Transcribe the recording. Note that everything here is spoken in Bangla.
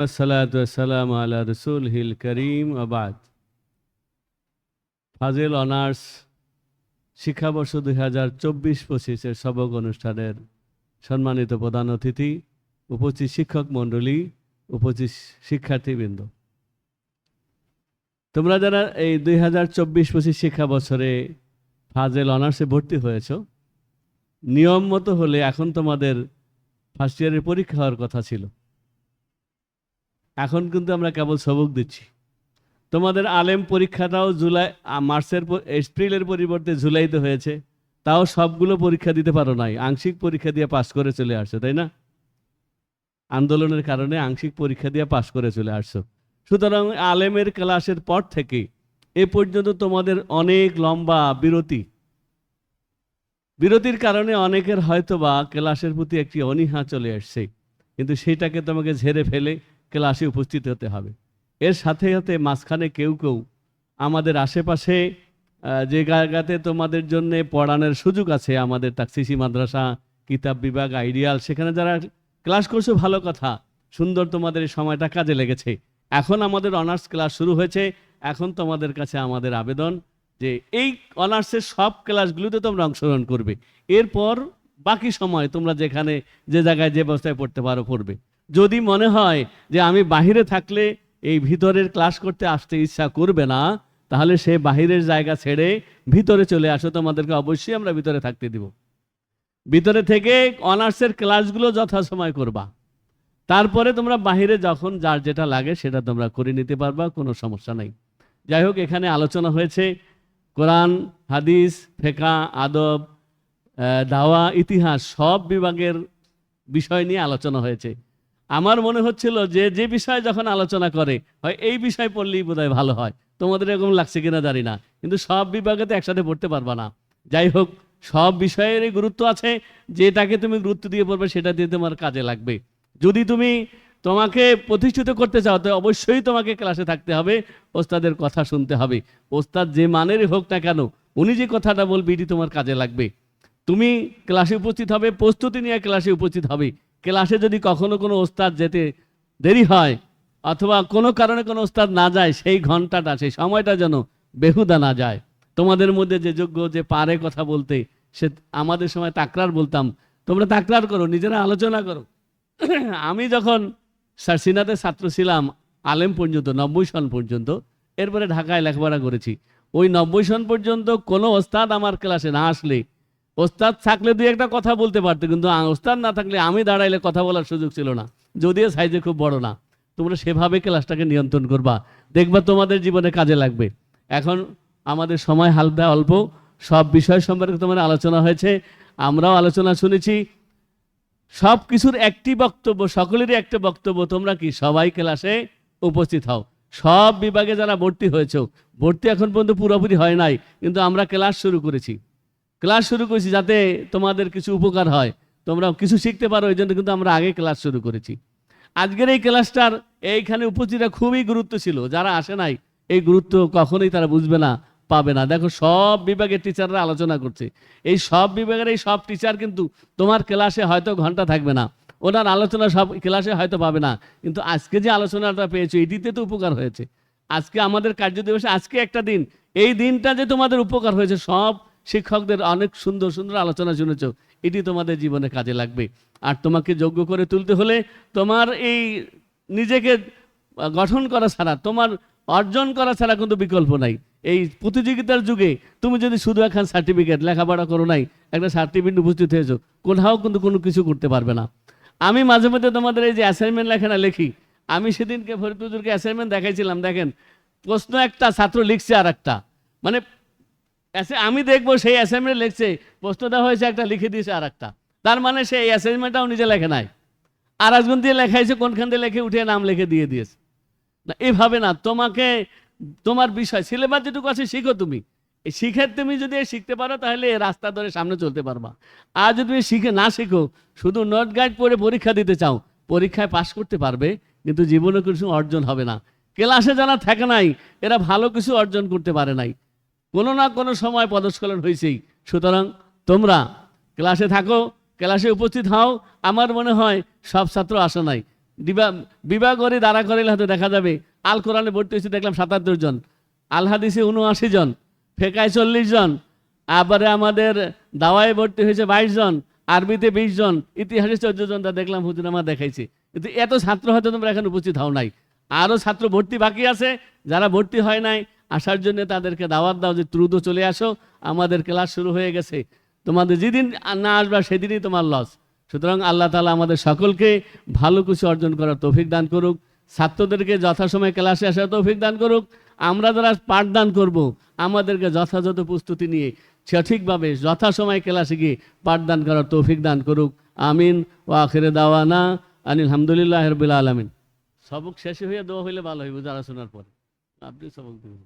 সালাম আলা রসুল হিল করিম আবাদ ফাজিল অনার্স শিক্ষাবর্ষ দুই হাজার চব্বিশ পঁচিশের সবক অনুষ্ঠানের সম্মানিত প্রধান অতিথি, উপস্থিত শিক্ষক মণ্ডলী, উপস্থিত শিক্ষার্থীবৃন্দ। তোমরা যারা এই দুই হাজার চব্বিশ পঁচিশ শিক্ষা বছরে ফাজেল অনার্সে ভর্তি হয়েছ, নিয়ম মতো হলে এখন তোমাদের ফার্স্ট ইয়ারের পরীক্ষা হওয়ার কথা ছিল। এখন কিন্তু আমরা কেবল সবক দিচ্ছি। তোমাদের আলেম পরীক্ষাটাও জুলাই মার্চের এপ্রিলের পরিবর্তে জুলাইতে হয়েছে। তাও সবগুলো পরীক্ষা দিতে পারো নাই। আংশিক পরীক্ষা দিয়ে পাশ করে চলে আসছো, তাই না? আন্দোলনের কারণে আংশিক পরীক্ষা দিয়ে পাশ করে চলে আসছো। সুতরাং আলেমের ক্লাসের পর থেকে এ পর্যন্ত তোমাদের অনেক লম্বা বিরতি। বিরতির কারণে অনেকের হয়তোবা ক্লাসের প্রতি একটি অনীহা চলে আসছে। কিন্তু সেটাকে তোমাকে ঝেড়ে ফেলে ক্লাসে উপস্থিত হতে হবে। এর সাথে সাথে মাঝখানে কেউ কেউ আমাদের আশেপাশে যে জায়গাতে তোমাদের জন্য পড়ানোর সুযোগ আছে, আমাদের তাকসিসি মাদ্রাসা, কিতাব বিভাগ, আইডিয়াল, সেখানে যারা ক্লাস করছ, ভালো কথা। সুন্দর তোমাদের এই সময়টা কাজে লেগেছে। এখন আমাদের অনার্স ক্লাস শুরু হয়েছে। এখন তোমাদের কাছে আমাদের আবেদন যে এই অনার্সের সব ক্লাসগুলোতে তোমরা অংশগ্রহণ করবে। এরপর বাকি সময় তোমরা যেখানে, যে জায়গায় যে ব্যবস্থায় পড়তে পারো, পড়বে। যদি মনে হয় যে আমি বাহিরে থাকলে এই ভিতরের ক্লাস করতে আসতে ইচ্ছা করবে না, তাহলে সে বাহিরের জায়গা ছেড়ে ভিতরে চলে আসো, তোমাদেরকে অবশ্যই আমরা ভিতরে থাকতে দিব। ভিতরে থেকে অনার্সের ক্লাসগুলো যথাসময় করবা। তারপরে তোমরা বাহিরে যখন যার যেটা লাগে সেটা তোমরা করে নিতে পারবা, কোনো সমস্যা নাই। যাই হোক, এখানে আলোচনা হয়েছে কোরআন, হাদিস ফেকা আদব দাওয়া, ইতিহাস সব বিভাগের বিষয় নিয়ে আলোচনা হয়েছে। আমার মনে হচ্ছিল যে যে বিষয় যখন আলোচনা করে, হয় এই বিষয় পড়লেই বোধহয় ভালো হয়। তোমাদের এরকম লাগছে কিনা জানি না। কিন্তু সব বিভাগে তো একসাথে পড়তে পারবা না। যাই হোক, সব বিষয়েরই গুরুত্ব আছে। যেটাকে তুমি গুরুত্ব দিয়ে পড়বে, সেটা দিয়ে তোমার কাজে লাগবে। যদি তুমি তোমাকে প্রতিষ্ঠিত করতে চাও, তো অবশ্যই তোমাকে ক্লাসে থাকতে হবে, ওস্তাদের কথা শুনতে হবে। ওস্তাদ যে মানেরই হোক না কেন, উনি যে কথাটা বলবে, এটি তোমার কাজে লাগবে। তুমি ক্লাসে উপস্থিত হবে, প্রস্তুতি নিয়ে ক্লাসে উপস্থিত হবে। ক্লাসে যদি কখনো কোনো ওস্তাদ যেতে দেরি হয়, অথবা কোনো কারণে কোনো ওস্তাদ না যায়, সেই ঘন্টাটা সেই সময়টা যেন বেহুদা না যায়। তোমাদের মধ্যে যে যোগ্য, যে পারে কথা বলতে, সে আমাদের সময় তাকরার বলতাম, তোমরা তাকরার করো, নিজেরা আলোচনা করো। আমি যখন সারসিনাতে ছাত্র ছিলাম, আলেম পর্যন্ত, নব্বই সন পর্যন্ত, এরপরে ঢাকায় লেখাপড়া করেছি। ওই নব্বই সন পর্যন্ত কোনো ওস্তাদ আমার ক্লাসে না আসলে ওস্তাদ থাকলে দুই একটা কথা বলতে পারতো, কিন্তু ওস্তাদ না থাকলে আমি দাঁড়াইলে কথা বলার সুযোগ ছিল না। যদিও সাইজে খুব বড় না। তোমরা সেভাবে ক্লাসটাকে নিয়ন্ত্রণ করবা। দেখবা তোমাদের জীবনে কাজে লাগবে। এখন আমাদের সময় হালকা অল্প। সব বিষয় সম্পর্কে তোমার আলোচনা হয়েছে। আমরাও আলোচনা শুনেছি। সব কিছুর একটি বক্তব্য, সকলেরই একটা বক্তব্য, তোমরা কি সবাই ক্লাসে উপস্থিত হও। সব বিভাগে যারা ভর্তি হয়েছে, ভর্তি এখন পর্যন্ত পুরোপুরি হয় নাই, কিন্তু আমরা ক্লাস শুরু করেছি। ক্লাস শুরু করেছি যাতে তোমাদের কিছু উপকার হয়। তোমরা কিছু শিখতে পারো, এই জন্য কিন্তু আমরা আগে ক্লাস শুরু করেছি। আজকের এই ক্লাসটার এইখানে উপস্থিতরা খুবই গুরুত্ব ছিল। যারা আসে নাই, এই গুরুত্ব কখনোই তারা বুঝবে না, পাবে না। দেখো, সব বিভাগের টিচাররা আলোচনা করছে। এই সব বিভাগের এই সব টিচার কিন্তু তোমার ক্লাসে হয়তো ঘণ্টা থাকবে না। ওনার আলোচনা সব ক্লাসে হয়তো পাবে না। কিন্তু আজকে যে আলোচনাটা পেয়েছ এটিতে তো উপকার হয়েছে। আজকে আমাদের কার্য দিবসে আজকে একটা দিন। এই দিনটা যে তোমাদের উপকার হয়েছে, সব শিক্ষকদের অনেক সুন্দর সুন্দর আলোচনা শুনেছ। এটি তোমাদের জীবনে কাজে লাগবে। আর তোমাকে যোগ্য করে তুলতে হলে তোমার এই নিজেকে গঠন করা ছাড়া, তোমার অর্জন করা ছাড়া কিন্তু বিকল্প নাই। এই প্রতিযোগিতার যুগে তুমি যদি শুধু এখন সার্টিফিকেট লেখাপড়া করো নাই, একটা সার্টিফিকেট উপস্থিত হয়েছো, কোথাও কিন্তু কোনো কিছু করতে পারবে না। আমি মাঝে মধ্যে তোমাদের এই যে অ্যাসাইনমেন্ট লেখে না লিখি। আমি সেদিনকে ফরিদপুরকে অ্যাসাইনমেন্ট দেখাইছিলাম, দেখেন, প্রশ্ন একটা ছাত্র লিখছে আর একটা মানে আমি দেখব সেই অ্যাসাইনমেন্ট লিখছে প্রশ্ন দেওয়া হয়েছে একটা, লিখে দিয়েছে আর একটা তার মানে সেই অ্যাসাইনমেন্টটাও নিজে লেখে নাই। আর একজন দিয়ে লেখাইছে, কোনখান দিয়ে লেখে উঠে নাম লিখে দিয়ে দিয়েছে। না, এভাবে না, তোমাকে, তোমার বিষয় সিলেবাস যেটুকু আছে, শিখো তুমি। এই শিখে তুমি যদি শিখতে পারো, তাহলে রাস্তা ধরে সামনে চলতে পারবা। আর যদি তুমি শিখে না শিখো, শুধু নোট গাইড পড়ে পরীক্ষা দিতে চাও, পরীক্ষায় পাশ করতে পারবে, কিন্তু জীবনে কিছু অর্জন হবে না। ক্লাসে যারা থাকে নাই, এরা ভালো কিছু অর্জন করতে পারে নাই। কোনো না কোনো সময় পদস্খলন হয়েছেই। সুতরাং তোমরা ক্লাসে থাকো, ক্লাসে উপস্থিত হও। আমার মনে হয় সব ছাত্র আসে নাই। দিবা বিবাহ করে, দাঁড়া করিলে হয়তো দেখা যাবে। আল কোরআনে ভর্তি হয়েছে, দেখলাম সাতাত্তর জন। আল হাদিসে উনআশি জন, ফেকায় চল্লিশ জন। আবারে আমাদের দাওয়ায় ভর্তি হয়েছে বাইশ জন, আরবিতে বিশ জন, ইতিহাসে চোদ্দ জন, তা দেখলাম হুজুর আমার দেখাইছে। কিন্তু এত ছাত্র হয়তো তোমরা এখন উপস্থিত হও নাই। আরও ছাত্র ভর্তি বাকি আছে, যারা ভর্তি হয় নাই আসার জন্য তাদেরকে দাওয়াত দাও যে দ্রুত চলে আসো, আমাদের ক্লাস শুরু হয়ে গেছে। তোমাদের যেদিন না আসবা সেদিনই তোমার লস সুতরাং আল্লাহ তালা আমাদের সকলকে ভালো কিছু অর্জন করার তৌফিক দান করুক। ছাত্রদেরকে যথাসময়ে ক্লাসে আসার তৌফিক দান করুক। আমরা যারা পাঠদান করব, আমাদেরকে যথাযথ প্রস্তুতি নিয়ে সঠিকভাবে যথাসময়ে ক্লাসে গিয়ে পাঠদান করার তৌফিক দান করুক। আমিন। ও আখেরে দাওয়ানা আনিল হামদুলিল্লাহ রবিল আলমিন। সবক শেষে হয়ে দেওয়া হইলে ভালো হইব, যারা শোনার পরে। আপনি সবক দিবেন।